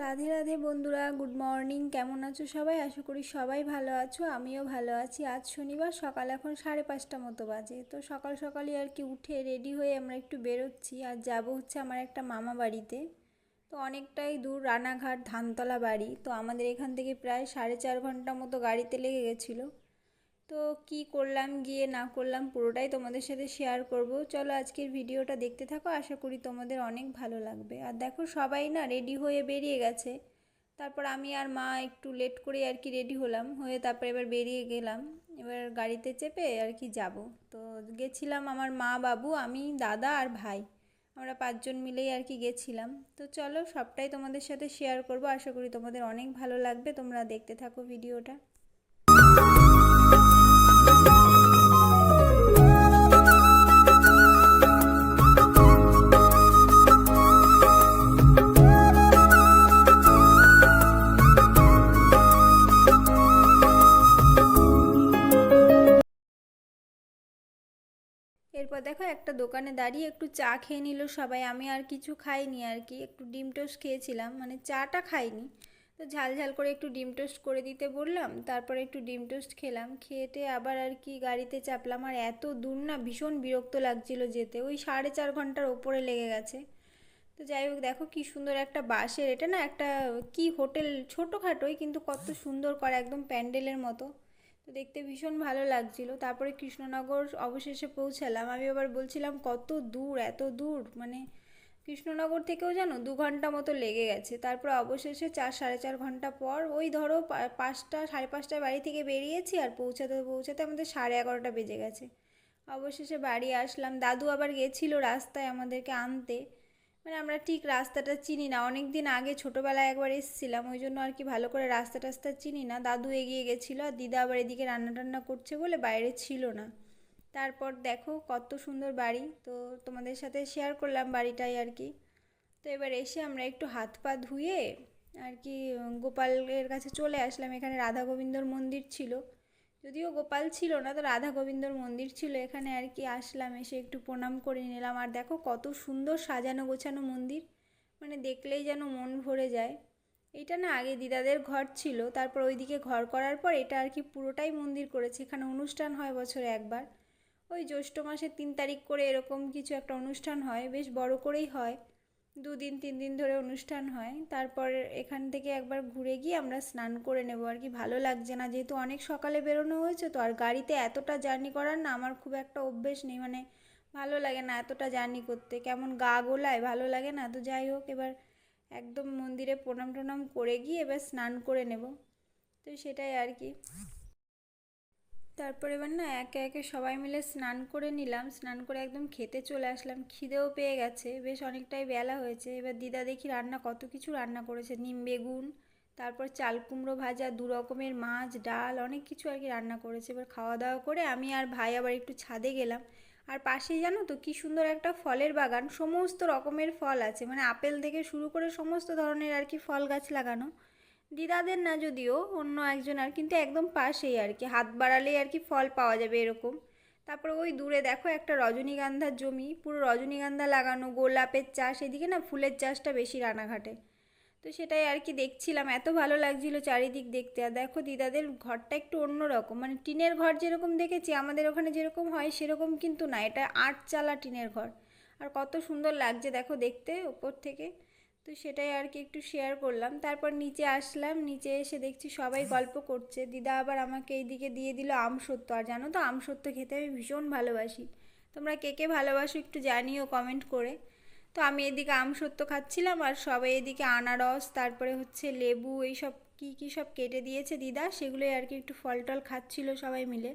রাধে রাধে বন্ধুরা, good morning. কেমন আছো সবাই? আশা করি সবাই ভালো আছো, আমিও ভালো আছি। আজ শনিবার, সকাল এখন সাড়ে পাঁচটা মতো বাজে। তো সকাল সকালই আর কি উঠে রেডি হয়ে আমরা একটু বেরোচ্ছি। আর যাব হচ্ছে আমার একটা মামা বাড়িতে। তো অনেকটাই দূর, রানাঘাট, ধানতলা বাড়ি। তো আমাদের এখান থেকে প্রায় সাড়ে চার ঘণ্টা মতো গাড়িতে লেগে গেছিল। তো কি করলাম, গিয়ে না করলাম, পুরোটাই তোমাদের সাথে শেয়ার করব। চলো আজকের ভিডিওটা দেখতে থাকো, আশা করি তোমাদের অনেক ভালো লাগবে। আর দেখো, সবাই না রেডি হয়ে বেরিয়ে গেছে। তারপর আমি আর মা একটু লেট করে আর কি রেডি হলাম। হয়ে তারপর এবার বেরিয়ে গেলাম। এবার গাড়িতে চেপে আর কি যাব। তো গেছিলাম আমার মা, বাবু, আমি, দাদা আর ভাই। আমরা পাঁচজন মিলেই আর কি গেছিলাম। তো চলো, সবটাই তোমাদের সাথে শেয়ার করব। আশা করি তোমাদের অনেক ভালো লাগবে। তোমরা দেখতে থাকো ভিডিওটা দেখো একটা দোকানে দাঁড়িয়ে একটু চা খেয়ে নিল সবাই। আমি আর কিছু খাইনি আর কি, একটু ডিম টোস্ট খেয়েছিলাম। মানে চাটা খাইনি। তো ঝাল ঝাল করে একটু ডিম টোস্ট করে দিতে বললাম, তারপরে একটু ডিম টোস্ট খেলাম। খেয়েটে আবার আর কি গাড়িতে চাপলাম। আর এত দূর না ভীষণ বিরক্ত লাগছিল যেতে। ওই সাড়ে চার ঘণ্টার ওপরে লেগে গেছে। তো যাই হোক, দেখো কি সুন্দর একটা বাসের এটা না একটা কি হোটেল, ছোটোখাটোই কিন্তু কত সুন্দর করা, একদম প্যান্ডেলের মতো। দেখতে ভীষণ ভালো লাগছিল। তারপরে কৃষ্ণনগর অবশেষে পৌঁছালাম। আমি আবার বলছিলাম, কত দূর, এত দূর? মানে কৃষ্ণনগর থেকেও জানো, দু ঘণ্টা মতো লেগে গেছে। তারপর অবশেষে চার, সাড়ে চার ঘণ্টা পর ওই ধরো পাঁচটা, সাড়ে পাঁচটায় বাড়ি থেকে বেরিয়েছি আর পৌঁছাতে পৌঁছাতে আমাদের সাড়ে এগারোটা বেজে গেছে। অবশেষে বাড়ি আসলাম। দাদু আবার গেছিল রাস্তায় আমাদেরকে আনতে। মানে আমরা ঠিক রাস্তাটা চিনি না। অনেক দিন আগে ছোটোবেলায় একবার এসেছিলাম, ওই জন্য আর কি ভালো করে রাস্তা টাস্তা চিনি না। দাদু এগিয়ে গেছিল আর দিদা আবার এদিকে রান্না টান্না করছে বলে বাইরে ছিল না। তারপর দেখো কত সুন্দর বাড়ি, তো তোমাদের সাথে শেয়ার করলাম বাড়িটাই আর কি। তো এবার এসে আমরা একটু হাত পা ধুয়ে আর কি গোপালের কাছে চলে আসলাম। এখানে রাধা গোবিন্দর মন্দির ছিল। যদিও গোপাল ছিল না, তো রাধা গোবিন্দর মন্দির ছিল, এখানে আর কি আসলাম, এসে একটু প্রণাম করে নিলাম। আর দেখো কত সুন্দর সাজানো গোছানো মন্দির মানে দেখলেই যেন মন ভরে যায়। এটা না আগে দিদাদের ঘর ছিল, তারপর ওইদিকে ঘর করার পর এটা আর কি পুরোটাই মন্দির করেছে, এখানে অনুষ্ঠান হয় বছরে একবার। ওই জ্যৈষ্ঠ মাসের তিন তারিখ করে এরকম কিছু একটা অনুষ্ঠান হয়, বেশ বড় করেই হয়। দুদিন তিন দিন ধরে অনুষ্ঠান হয়। তারপর এখান থেকে একবার ঘুরে গিয়ে আমরা স্নান করে নেব। আর কি ভালো লাগছে না, যেহেতু অনেক সকালে বেরোনো হয়েছে, তো আর গাড়িতে এতটা জার্নি করার না আমার খুব একটা অভ্যেস নেই। মানে ভালো লাগে না এতটা জার্নি করতে। কেমন গা গোলায়, ভালো লাগে না? তো যাই হোক, এবার একদম মন্দিরে প্রণাম টনাম করে গিয়ে এবার স্নান করে নেব। তো সেটাই আর কি। তারপর এবার না একে একে সবাই মিলে স্নান করে নিলাম। স্নান করে একদম খেতে চলে আসলাম। খিদেও পেয়ে গেছে। বেশ অনেকটাই বেলা হয়েছে। এবার দিদা দেখি রান্না কত কিছু রান্না করেছে। নিম বেগুন, তারপর চাল কুমড়ো ভাজা, দু রকমের মাছ, ডাল, অনেক কিছু আর কি রান্না করেছে। এবার খাওয়া দাওয়া করে আমি আর ভাই আবার একটু ছাদে গেলাম। আর পাশেই জানো তো কী সুন্দর একটা ফলের বাগান। সমস্ত রকমের ফল আছে। মানে আপেল থেকে শুরু করে সমস্ত ধরনের আর কি ফল গাছ লাগানো। দিদাদের না যদিও, অন্য একজন আর কিন্তু একদম পাশেই আর কি। হাত বাড়ালেই আর কি ফল পাওয়া যাবে এরকম। তারপর ওই দূরে দেখো একটা রজনীগন্ধার জমি, পুরো রজনীগন্ধা লাগানো, গোলাপের চাষ, এদিকে না ফুলের চাষটা বেশি রানাঘাটে। তো সেটাই আর কি দেখছিলাম, এত ভালো লাগছিল চারিদিক দেখতে। আর দেখো দিদাদের ঘরটা একটু অন্যরকম মানে টিনের ঘর যেরকম দেখেছি, আমাদের ওখানে যেরকম হয় সেরকম কিন্তু না, এটা আটচালা টিনের ঘর। আর কত সুন্দর লাগছে দেখো দেখতে ওপর থেকে। তো সেটাই আর কি একটু শেয়ার করলাম। তারপর নিচে আসলাম, নিচে এসে দেখছি সবাই গল্প করছে। দিদা আবার আমাকে এইদিকে দিয়ে দিল আম সত্য। আর জানো তো, আম সত্য খেতে আমি ভীষণ ভালোবাসি। তোমরা কে কে ভালোবাসো একটু জানিও কমেন্ট করে। তো আমি এদিকে আম সত্য খাচ্ছিলাম আর সবাই এদিকে আনারস, তারপরে হচ্ছে লেবু, এইসব কি কি সব কেটে দিয়েছে দিদা, সেগুলোই আর কি একটু ফল টল খাচ্ছিল সবাই মিলে।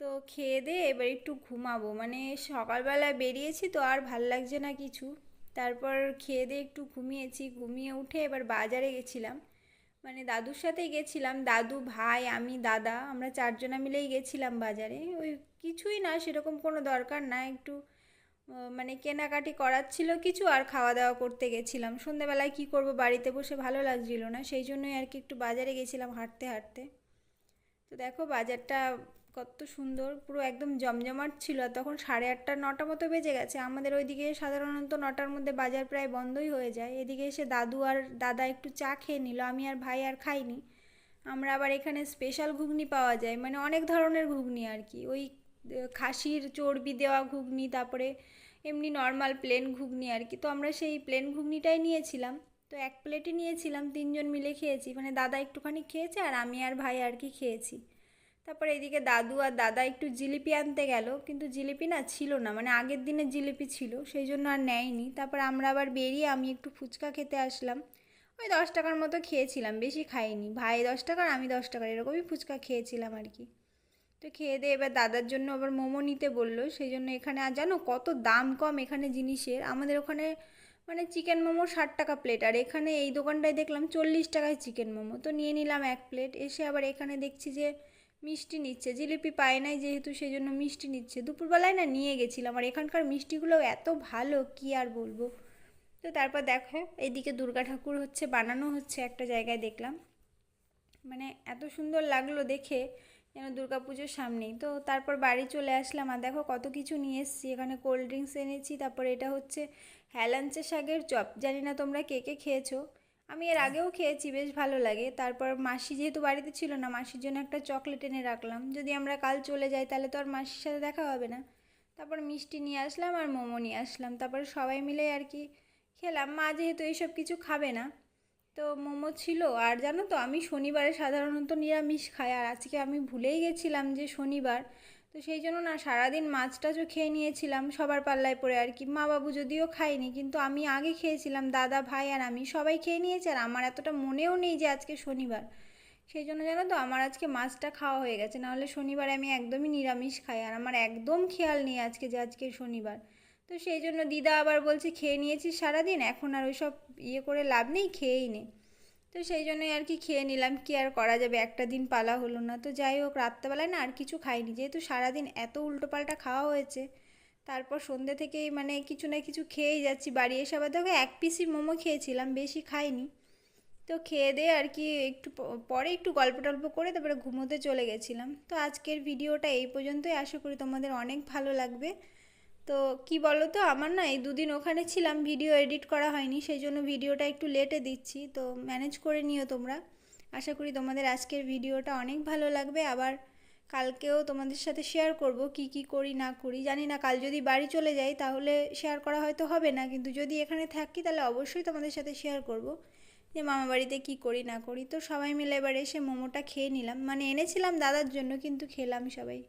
তো খেয়ে দিয়ে এবার একটু ঘুমাবো। মানে সকালবেলায় বেরিয়েছি তো আর ভালো লাগছে না কিছু। তারপর খেয়ে দিয়ে একটু ঘুমিয়েছি। ঘুমিয়ে উঠে এবার বাজারে গেছিলাম। মানে দাদুর সাথেই গেছিলাম। দাদু, ভাই, আমি, দাদা, আমরা চারজনা মিলেই গেছিলাম বাজারে। ওই কিছুই না, সেরকম কোনো দরকার না। একটু মানে কেনাকাটি করার ছিল কিছু আর খাওয়া দাওয়া করতে গেছিলাম। সন্ধেবেলায় কি করব, বাড়িতে বসে ভালো লাগছিল না। সেই জন্যই আর কি একটু বাজারে গেছিলাম হাঁটতে হাঁটতে। তো দেখো বাজারটা কত সুন্দর, পুরো একদম জমজমাট ছিল। আর তখন সাড়ে আটটা, নটা মতো বেজে গেছে। আমাদের ওইদিকে সাধারণত নটার মধ্যে বাজার প্রায় বন্ধই হয়ে যায়। এদিকে এসে দাদু আর দাদা একটু চা খেয়ে নিল। আমি আর ভাই আর খাইনি। আমরা আবার এখানে স্পেশাল ঘুগনি পাওয়া যায়। মানে অনেক ধরনের ঘুগনি আর কি। ওই খাসির চর্বি দেওয়া ঘুগনি, তারপরে এমনি নর্মাল প্লেন ঘুগনি আর কি। তো আমরা সেই প্লেন ঘুগনিটাই নিয়েছিলাম। তো এক প্লেটই নিয়েছিলাম, তিনজন মিলে খেয়েছি। মানে দাদা একটুখানি খেয়েছে আর আমি আর ভাই আর কি খেয়েছি। তারপরে এদিকে দাদু আর দাদা একটু জিলিপি আনতে গেল, কিন্তু জিলিপি না ছিল না মানে আগের দিনের জিলিপি ছিল, সেই জন্য আর নেয়নি। তারপর আমরা আবার বেরিয়ে আমি একটু ফুচকা খেতে আসলাম। ওই দশ টাকার মতো খেয়েছিলাম, বেশি খাইনি। ভাই দশ টাকার, আমি দশ টাকার, এরকমই ফুচকা খেয়েছিলাম আর কি। তো খেয়ে দিয়ে এবার দাদার জন্য আবার মোমো নিতে বলল, সেই জন্য এখানে, আর জানো কত দাম কম এখানে জিনিসের? আমাদের ওখানে মানে চিকেন মোমো ষাট টাকা প্লেট আর এখানে এই দোকানটায় দেখলাম চল্লিশ টাকায় চিকেন মোমো। তো নিয়ে নিলাম এক প্লেট এসে আবার এখানে দেখছি যে মিষ্টি নিচ্ছে। জিলিপি পায় নাই যেহেতু সেই জন্য মিষ্টি নিচ্ছে। দুপুরবেলায় না নিয়ে গেছিলাম আর এখানকার মিষ্টিগুলো এত ভালো, কি আর বলব? তো তারপর দেখো এইদিকে দুর্গা ঠাকুর হচ্ছে, বানানো হচ্ছে একটা জায়গায় দেখলাম। মানে এত সুন্দর লাগল দেখে, যেন পুজোর সামনেই। তো তারপর বাড়ি চলে আসলাম আর দেখো কত কিছু নিয়ে এসেছি। এখানে কোল্ড ড্রিঙ্কস এনেছি, তারপর এটা হচ্ছে হ্যালাঞ্চে শাকের চপ। জানি না তোমরা কে কে খেয়েছো। আমি এর আগেও খেয়েছি, বেশ ভালো লাগে। তারপর মাসি যেহেতু বাড়িতে ছিল না, মাসির জন্য একটা চকলেট এনে রাখলাম। যদি আমরা কাল চলে যাই, তাহলে তো আর মাসির সাথে দেখা হবে না। তারপর মিষ্টি নিয়ে আসলাম আর মোমো নিয়ে আসলাম। তারপর সবাই মিলে আর কি খেলাম। মা যেহেতু এইসব কিছু খাবে না, তো মোমো ছিল। আর জানো তো, আমি শনিবারে সাধারণত নিরামিষ খাই। আর আজকে আমি ভুলেই গেছিলাম যে শনিবার তো সেই জন্য না সারাদিন মাছ টাছও খেয়ে নিয়েছিলাম, সবার পাল্লায় পড়ে আর কি। মা বাবু যদিও খায়নি, কিন্তু আমি আগে খেয়েছিলাম, দাদা, ভাই আর আমি সবাই খেয়ে নিয়েছে আর আমার এতটা মনেও নেই যে আজকে শনিবার। সেই জন্য জানো তো আমার আজকে মাছটা খাওয়া হয়ে গেছে, নাহলে শনিবারে আমি একদমই নিরামিষ খাই আর আমার একদম খেয়াল নেই আজকে যে আজকে শনিবার। তো সেই জন্য দিদা আবার বলছে, খেয়ে নিয়েছিস সারাদিন? এখন আর ওইসব ইয়ে করে লাভ নেই, খেয়েই নে। তো সেই জন্যই আর কি খেয়ে নিলাম, কি আর করা যাবে? একটা দিন পালা হলো না। তো যাই হোক, রাত্রেবেলায় না আর কিছু খাইনি। যেহেতু সারাদিন এত উল্টোপাল্টা খাওয়া হয়েছে, তারপর সন্ধ্যে থেকেই মানে কিছু না কিছু খেয়েই যাচ্ছি বাড়ি এসে। আবার দেখো, এক পিসি মোমো খেয়েছিলাম, বেশি খাইনি। তো খেয়ে দিয়ে আর কি একটু পরে একটু গল্প টল্প করে তারপরে ঘুমোতে চলে গেছিলাম। তো আজকের ভিডিওটা এই পর্যন্তই। আশা করি তোমাদের অনেক ভালো লাগবে। তো কি বলো তো আমার না এই দুদিন ওখানে ছিলাম ভিডিও এডিট করা হয়নি সেই জন্য ভিডিওটা একটু লেটে দিচ্ছি, তো ম্যানেজ করে নিও তোমরা। আশা করি তোমাদের আজকের ভিডিওটা অনেক ভালো লাগবে, আবার কালকেও তোমাদের সাথে শেয়ার করব, কি কি করি, না করি। জানি না, কাল যদি বাড়ি চলে যাই, তাহলে শেয়ার করা হয়তো হবে না, কিন্তু যদি এখানে থাকি, তাহলে অবশ্যই তোমাদের সাথে শেয়ার করব। যে মামা বাড়িতে কী করি, না করি, তো সবাই মিলে এবার এসে মোমোটা খেয়ে নিলাম। মানে এনেছিলাম দাদার জন্য, কিন্তু খেলাম সবাই।